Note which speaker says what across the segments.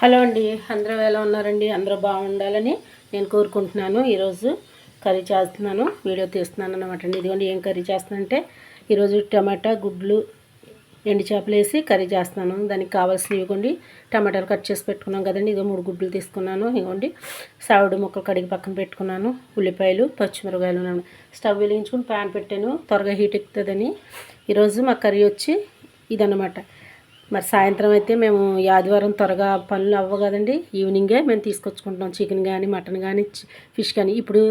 Speaker 1: Hello అండి. అందరూ ఎలా ఉన్నారండి? అందరూ బాగుండాలని నేను కోరుకుంటున్నాను. ఈరోజు కర్రీ చేస్తున్నాను. వీడియో తీస్తున్నాను అనమాట అండి. ఇదిగోండి ఏం కర్రీ చేస్తానంటే ఈరోజు టమాటా గుడ్లు ఎండు చేపలు వేసి కర్రీ చేస్తున్నాను. దానికి కావాల్సినవి ఇవ్వండి. టమాటాలు కట్ చేసి పెట్టుకున్నాం కదండి. ఇదో మూడు గుడ్లు తీసుకున్నాను. ఇవ్వండి సావిడి ముక్కలు కడిగి పక్కన పెట్టుకున్నాను. ఉల్లిపాయలు పచ్చిమిరకాయలు ఉన్నాను స్టవ్ వెలిగించుకుని ప్యాన్ పెట్టాను. త్వరగా హీట్ ఎక్కుతుందని ఈరోజు మా కర్రీ వచ్చి ఇదన్నమాట. మరి సాయంత్రం అయితే మేము ఆదివారం త్వరగా పనులు అవ్వవు కదండి. ఈవినింగే మేము తీసుకొచ్చుకుంటున్నాం. చికెన్ కానీ మటన్ కానీ ఫిష్ కానీ ఇప్పుడు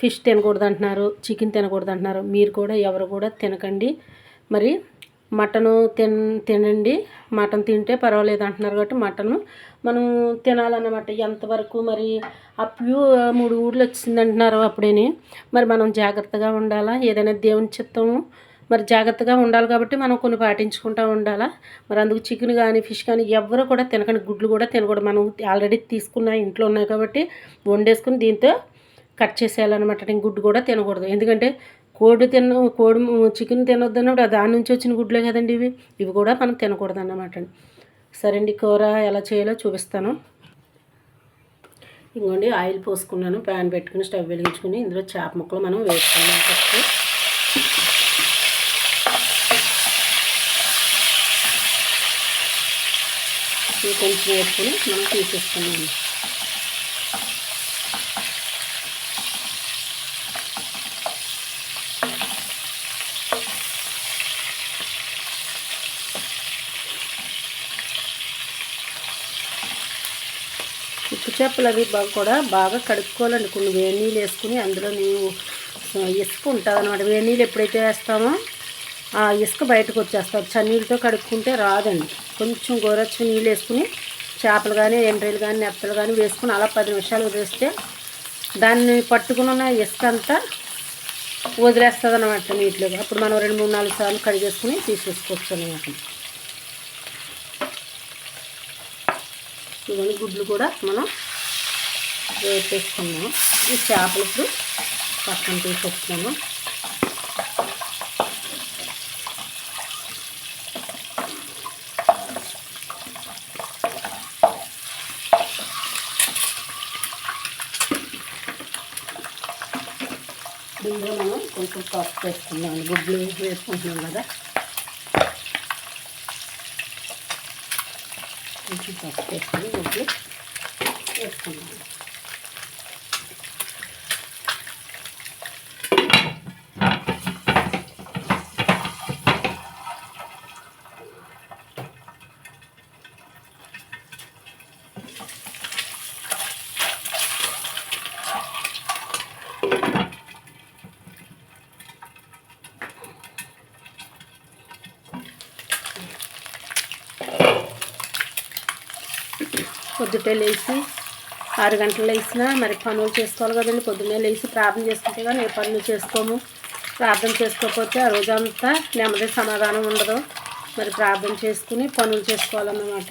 Speaker 1: ఫిష్ తినకూడదు అంటున్నారు చికెన్ తినకూడదు అంటున్నారు. మీరు కూడా ఎవరు కూడా తినకండి. మరి మటను తిన్ తినండి. మటన్ తింటే పర్వాలేదు అంటున్నారు కాబట్టి మటను మనం తినాలన్నమాట. ఎంతవరకు మరి ఆ ప్యూ మూడు ఊర్లు వచ్చింది అంటున్నారు అప్పుడేని. మరి మనం జాగ్రత్తగా ఉండాలా? ఏదైనా దేవుని చిత్తము మరి జాగ్రత్తగా ఉండాలి కాబట్టి మనం కొన్ని పాటించుకుంటూ ఉండాలా. మరి అందుకు చికెన్ కానీ ఫిష్ కానీ ఎవరు కూడా తినకండి గుడ్లు కూడా తినకూడదు. మనం ఆల్రెడీ తీసుకున్న ఇంట్లో ఉన్నాయి కాబట్టి వండేసుకుని దీంతో కట్ చేసేయాలన్నమాట. ఇంక గుడ్డు కూడా తినకూడదు. ఎందుకంటే కోడి తిన కోడి చికెన్ తినొద్దు అన్నప్పుడు దాని నుంచి వచ్చిన గుడ్లే కదండి ఇవి. ఇవి కూడా మనం తినకూడదు అన్నమాట సరే అండి కూర ఎలా చేయాలో చూపిస్తాను. ఇంకోండి ఆయిల్ పోసుకున్నాను. ప్యాన్ పెట్టుకుని స్టవ్ వెలిగించుకుని ఇందులో చేప ముక్కలు మనం వేసుకున్నాం ఫస్ట్. కొంచెం వేసుకొని మనం తీసేసుకున్నాము. ఉప్పు చేపలు అవి బాగా కూడా బాగా కడుక్కోవాలండి కొన్ని వేడి నీళ్ళు వేసుకుని అందులో నీవు ఇసుక ఉంటుంది అనమాట వేడి నీళ్ళు ఎప్పుడైతే వేస్తామో ఆ ఇసుక బయటకు వచ్చేస్తారు చన్నీళ్ళతో కడుక్కుంటే రాదండి. కొంచెం గోరచ్చు నీళ్ళు వేసుకుని చేపలు కానీ ఎండ్రీలు కానీ నెత్తలు కానీ వేసుకుని అలా పది నిమిషాలు వదిలేస్తే దాన్ని పట్టుకున్న ఇసుక అంతా వదిలేస్తుంది అనమాట నీటిలో. అప్పుడు మనం రెండు మూడు నాలుగు సార్లు కడిగేసుకుని తీసేసుకోవచ్చు అనమాట ఇవన్నీ గుడ్లు కూడా మనం వేసేసుకున్నాం ఈ చేపలు ఇప్పుడు పక్కన తీసుకొచ్చుకున్నాము దీంట్లో మనం కొంచెం పప్పు వేసుకున్నాను. గుడ్లు వేసుకుంటున్నాం కదా. కొంచెం పప్పు వేసుకుని గుడ్లు వేసుకున్నాను. పొద్దుటే లేచి ఆరు గంటలు లేచినా మరి పనులు చేసుకోవాలి కదండి. పొద్దున్నే లేచి ప్రార్థన చేసుకుంటే కానీ ఏ పనులు చేసుకోము. ప్రార్థన చేసుకోకపోతే ఆ రోజంతా నెమ్మది సమాధానం ఉండదు. మరి ప్రార్థన చేసుకుని పనులు చేసుకోవాలన్నమాట.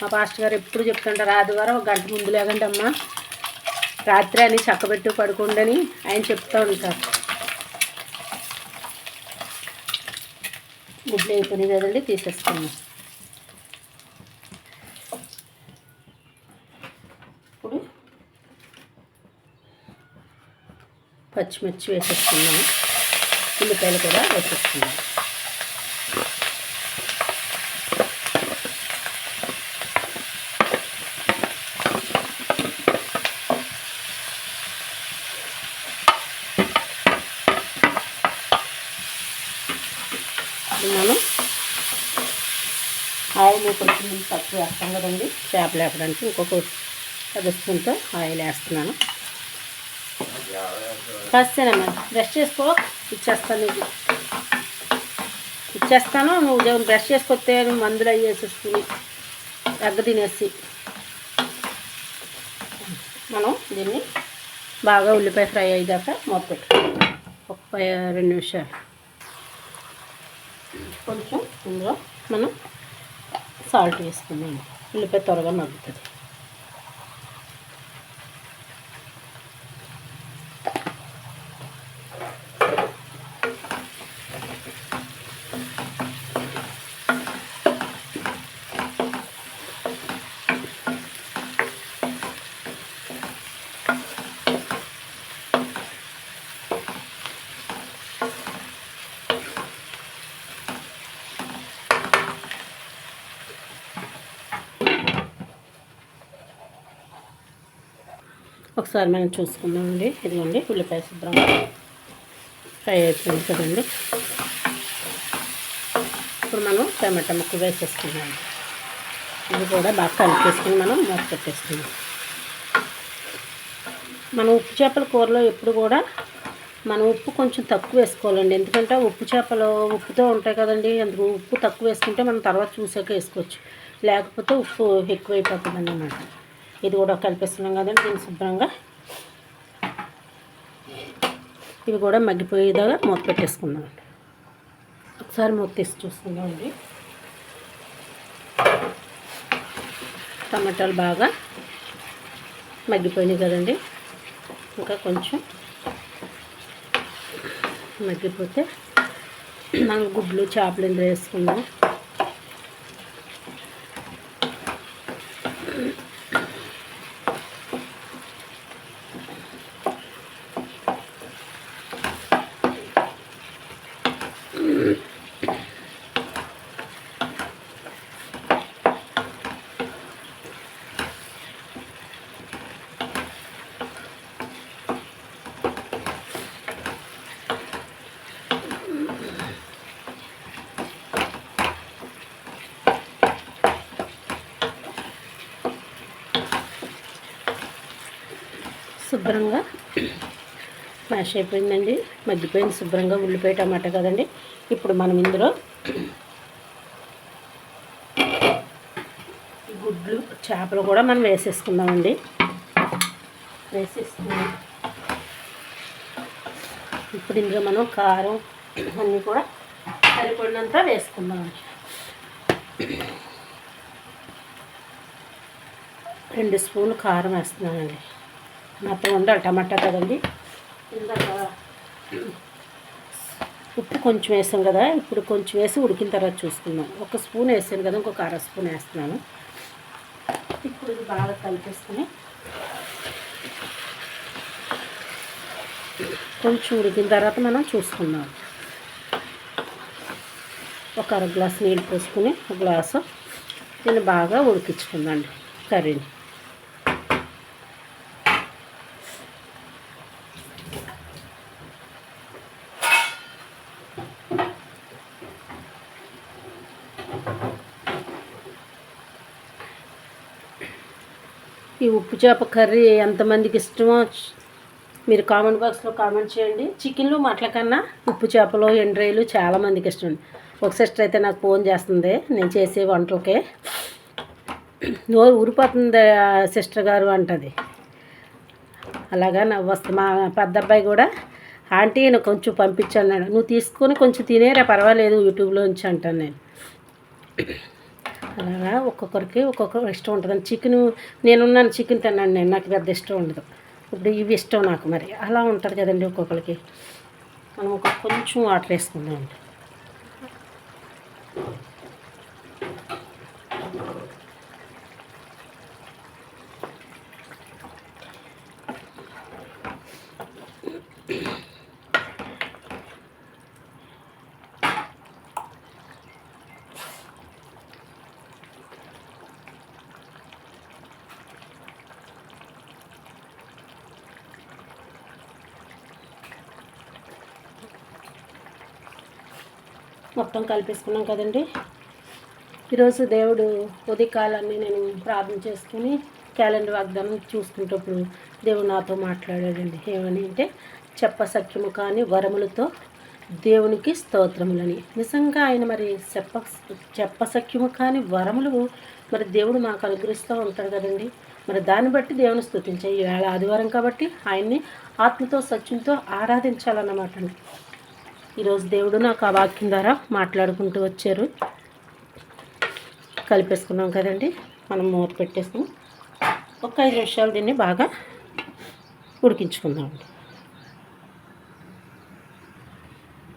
Speaker 1: మా పాస్టర్ గారు ఎప్పుడు చెప్తుంటారు ఆదివారం ఒక గంట ముందు లేకండి అమ్మ. రాత్రి అని చక్కబెట్టు పడుకోండి ఆయన చెప్తూ ఉంటారు. గుడ్లు అయిపోయినాయి కదండి తీసేసుకున్నాం. పచ్చిమిర్చి వేసేసుకున్నాము ఉల్లిపాయలు కూడా వేసేసుకున్నాం మనం ఆయిల్ కొంచెం తక్కువ వేస్తాం కదండి. చేపలు వేపడానికి ఇంకొక పెద్ద స్పూన్తో ఆయిల్ వేస్తున్నాను. కాస్తేనమ్మా బ్రష్ చేసుకో ఇచ్చేస్తాను నీకు ఇచ్చేస్తాను నువ్వు బ్రష్ చేసుకొస్తే మందులు అవి వేసేసుకుని ఎగ్గ తినేసి. మనం దీన్ని బాగా ఉల్లిపాయ ఫ్రై అయ్యాక మొత్తం ఒక రెండు నిమిషాలు. కొంచెం ఇందులో మనం సాల్ట్ వేసుకుందాం. ఉల్లిపాయ త్వరగా మగ్గుతుంది. ఒకసారి మనం చూసుకుందామండి. ఇదిగోండి ఉల్లిపాయ శుభ్రం ఫ్రై అయిపోయింది కదండి. ఇప్పుడు మనం టమాటా ముక్క వేసేసుకున్నాం ఇది కూడా బాగా కలిపేసుకుని మనం మూత పెట్టేసుకుందాం. మనం ఉప్పు చేపల కూరలో ఎప్పుడు కూడా మనం ఉప్పు కొంచెం తక్కువ వేసుకోవాలండి. ఎందుకంటే ఉప్పు చేపలు ఉప్పుతో ఉంటాయి కదండి. అందుకు ఉప్పు తక్కువ వేసుకుంటే మనం తర్వాత చూసాక వేసుకోవచ్చు. లేకపోతే ఉప్పు ఎక్కువైపోతుంది అన్నమాట ఇది కూడా కలిపేస్తున్నాం కదండి దీన్ని శుభ్రంగా. ఇవి కూడా మగ్గిపోయేదాకా మూత పెట్టేసుకుందాం. ఒకసారి మూత తీసి చూసుకుందామండి టమాటాలు బాగా మగ్గిపోయినాయి కదండి. ఇంకా కొంచెం మగ్గిపోతే మనం గుడ్లు చేపలు ఇందులో వేసుకుందాం. శుభ్రంగా మ్యాష్ అయిపోయిందండి మగ్గిపోయింది శుభ్రంగా ఉల్లిపాయ టమాటా కదండి. ఇప్పుడు మనం ఇందులో గుడ్లు చేపలు కూడా మనం వేసేసుకుందామండి. వేసేసుకున్నాం. ఇప్పుడు ఇందులో మనం కారం అన్నీ కూడా సరిపడినంత వేసుకుందామండి. రెండు స్పూన్లు కారం వేస్తున్నానండి. మొత్తం ఉండాలి టమాటా కదండి. ఇందాక ఉప్పు కొంచెం వేసాం కదా ఇప్పుడు కొంచెం వేసి ఉడికిన తర్వాత చూసుకుందాం. ఒక స్పూన్ వేసాను కదా ఇంకొక అర స్పూన్ వేస్తున్నాను. ఇప్పుడు ఇది బాగా కలిపేసుకుని కొంచెం ఉడికిన తర్వాత మనం చూసుకుందాం. ఒక అర గ్లాస్ నీళ్ళు పోసుకుని ఒక గ్లాసు. దీన్ని బాగా ఉడికించుకుందండి కర్రీని. ఈ ఉప్పు చేప కర్రీ ఎంతమందికి ఇష్టమో మీరు కామెంట్ బాక్స్లో కామెంట్ చేయండి. చికెన్లు మటల కన్నా ఉప్పు చేపలు ఎండ్రాయిలు చాలామందికి ఇష్టం. ఒక సిస్టర్ అయితే నాకు ఫోన్ చేస్తుంది. నేను చేసే వంటలకే. నోరు ఊరిపోతుంది సిస్టర్ గారు అంటది. అలాగా నా వస్తు మా పెద్ద అబ్బాయి కూడా ఆంటీ నేను కొంచెం పంపించాను నువ్వు తీసుకొని కొంచెం తినేరా పర్వాలేదు యూట్యూబ్లో నుంచి అంటాను నేను. అలాగా ఒక్కొక్కరికి ఒక్కొక్క ఇష్టం ఉంటుంది. చికెన్ నేనున్నాను చికెన్ తిన్నాను నేను నాకు పెద్ద ఇష్టం ఉండదు. ఇప్పుడు ఇవి ఇష్టం నాకు మరి. అలా ఉంటుంది కదండి ఒక్కొక్కరికి. మనం ఒక కొంచెం వాటర్ వేసుకుందాం మొత్తం కలిపేసుకున్నాం కదండి. ఈరోజు దేవుడు ఉదయకాలాన్ని నేను ప్రార్థన చేసుకుని క్యాలెండర్ వాగ్దానం చూసుకునేటప్పుడు దేవుడు నాతో మాట్లాడాడండి. ఏమని అంటే చెప్ప సఖ్యము కానీ వరములతో దేవునికి స్తోత్రములని. నిజంగా ఆయన మరి చెప్ప చెప్ప సఖ్యము కానీ వరములు మరి దేవుడు మాకు అనుగ్రహిస్తూ ఉంటాడు కదండి. మరి దాన్ని బట్టి దేవుని స్థుతించే ఈవేళ ఆదివారం కాబట్టి ఆయన్ని ఆత్మతో సత్యంతో ఆరాధించాలన్నమాట అండి. ఈరోజు దేవుడు నాకు ఆ వాక్యం ద్వారా మాట్లాడుకుంటూ వచ్చారు. కలిపేసుకున్నాం కదండి. మనం మూత పెట్టేసుకుని ఒక ఐదు నిమిషాలు దీన్ని బాగా ఉడికించుకుందామండి.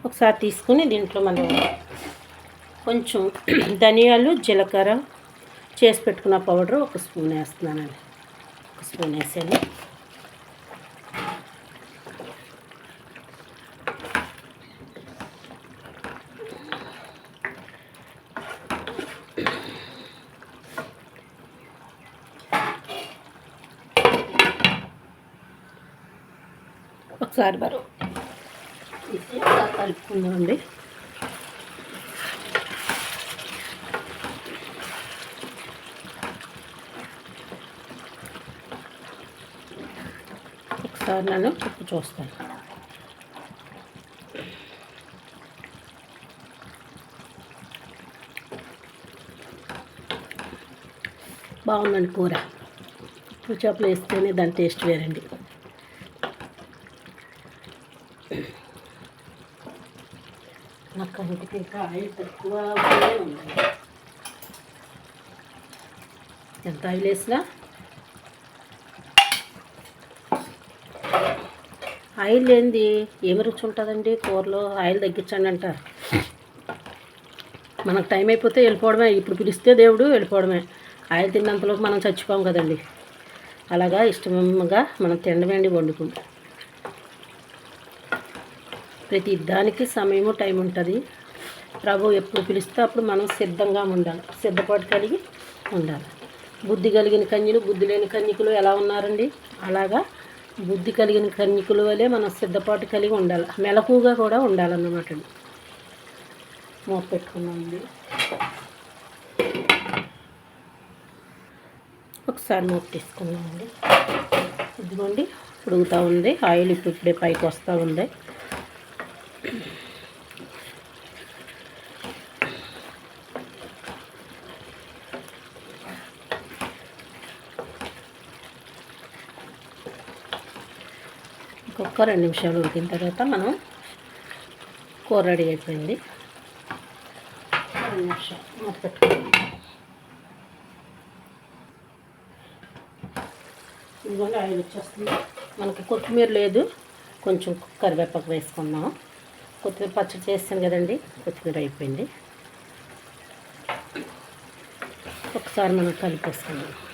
Speaker 1: ఒకసారి తీసుకుని దీంట్లో మనం కొంచెం ధనియాలు జీలకర్ర చేసి పెట్టుకున్న పౌడర్ ఒక స్పూన్ వేస్తున్నానండి. ఒక స్పూన్ వేసాను. ఒకసారి బరువు. కలుపుకుందామండి. ఒకసారి నేను ఉప్పు చూస్తాను. బాగుందండి కూర. ఉప్పు చేపలు వేస్తేనే దాని టేస్ట్ వేరండి. నా కాయ ఇంకా ఆయిల్ తక్కువ ఉంది ఎంత ఆయిల్ వేసినా ఆయిల్ లేనిది ఏమి రుచి ఉంటుందండి? కూరలో ఆయిల్ తగ్గించండి అంటారు. మనకు టైం అయిపోతే వెళ్ళిపోవడమే. ఇప్పుడు పిలిస్తే దేవుడు వెళ్ళిపోవడమే. ఆయిల్ తిన్నంతలోపు మనం చచ్చిపోం కదండి. అలాగా ఇష్టంగా మనం తినడమేండి వండుకుంటాం. ప్రతి దానికి సమయము టైం ఉంటుంది. ప్రభు ఎప్పుడు పిలిస్తే అప్పుడు మనం సిద్ధంగా ఉండాలి. సిద్ధపాటు కలిగి ఉండాలి. బుద్ధి కలిగిన కన్యలు బుద్ధి లేని కన్యకులు ఎలా ఉన్నారండి? అలాగా బుద్ధి కలిగిన కన్యకుల వలె మనం సిద్ధపాటు కలిగి ఉండాలి. మెలకుగా కూడా ఉండాలన్నమాట అండి. మూత పెట్టుకున్నామండి ఒకసారి మూత తీసుకున్నామండి ఇదిగోండి ఉడుగుతూ ఉంది. ఆయిల్ ఇప్పుడు ఇప్పుడే పైకి వస్తూ ఉంది. ఇంకొక రెండు నిమిషాలు ఉడికిన తర్వాత మనం కూర రెడీ అయిపోయింది. రెండు నిమిషాలు మూత పెట్టుకుందాం. ఇదిగోండి ఆయిల్ వచ్చేస్తుంది. మనకి కొత్తిమీర లేదు. కొంచెం కరివేపాకు వేసుకుందాం. కొత్తిమీర పచ్చడి చేస్తాను కదండి కొత్తిమీర అయిపోయింది. ఒకసారి మనం కలిపేసుకుందాం.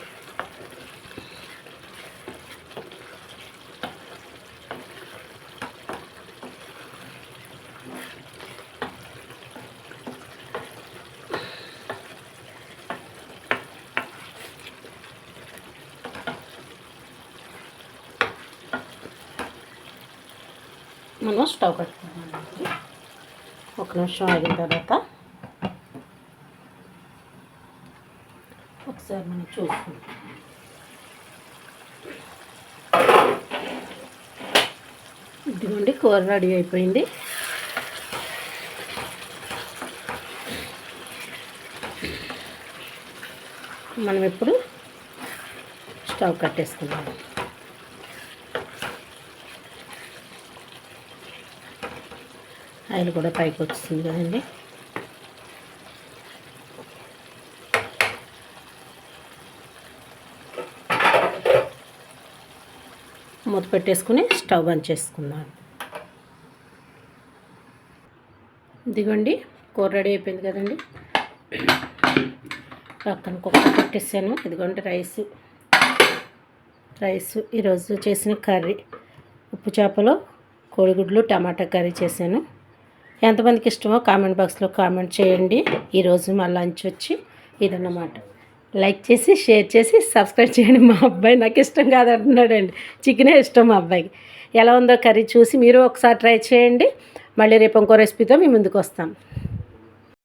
Speaker 1: మనం స్టవ్ కట్టుకున్నామండి ఒక నిమిషం ఆగిన తర్వాత ఒకసారి మనం చూసుకుంటాం ఇదిగోండి కూర రెడీ అయిపోయింది. మనం ఇప్పుడు స్టవ్ కట్టేసుకుందాం. ఆయిల్ కూడా పైకి వచ్చేసింది కదండి. మూత పెట్టేసుకుని స్టవ్ బంద్ చేసుకుందాం. ఇదిగోండి కూర రెడీ అయిపోయింది కదండి. పక్కన కుక్క పెట్టేసాను. ఇదిగోండి రైస్. రైస్ ఈరోజు చేసిన కర్రీ. ఉప్పు చేపలు కోడిగుడ్లు టమాటా కర్రీ చేశాను. ఎంతమందికి ఇష్టమో కామెంట్ బాక్స్లో కామెంట్ చేయండి. ఈరోజు మా లంచ్ వచ్చి ఇదన్నమాట. లైక్ చేసి షేర్ చేసి సబ్స్క్రైబ్ చేయండి. మా అబ్బాయి నాకు ఇష్టం కాదంటున్నాడండి. చికెనే ఇష్టం మా అబ్బాయికి. ఎలా ఉందో కర్రీ చూసి మీరు ఒకసారి ట్రై చేయండి. మళ్ళీ రేపు ఇంకో రెసిపీతో మీ ముందుకు వస్తాం.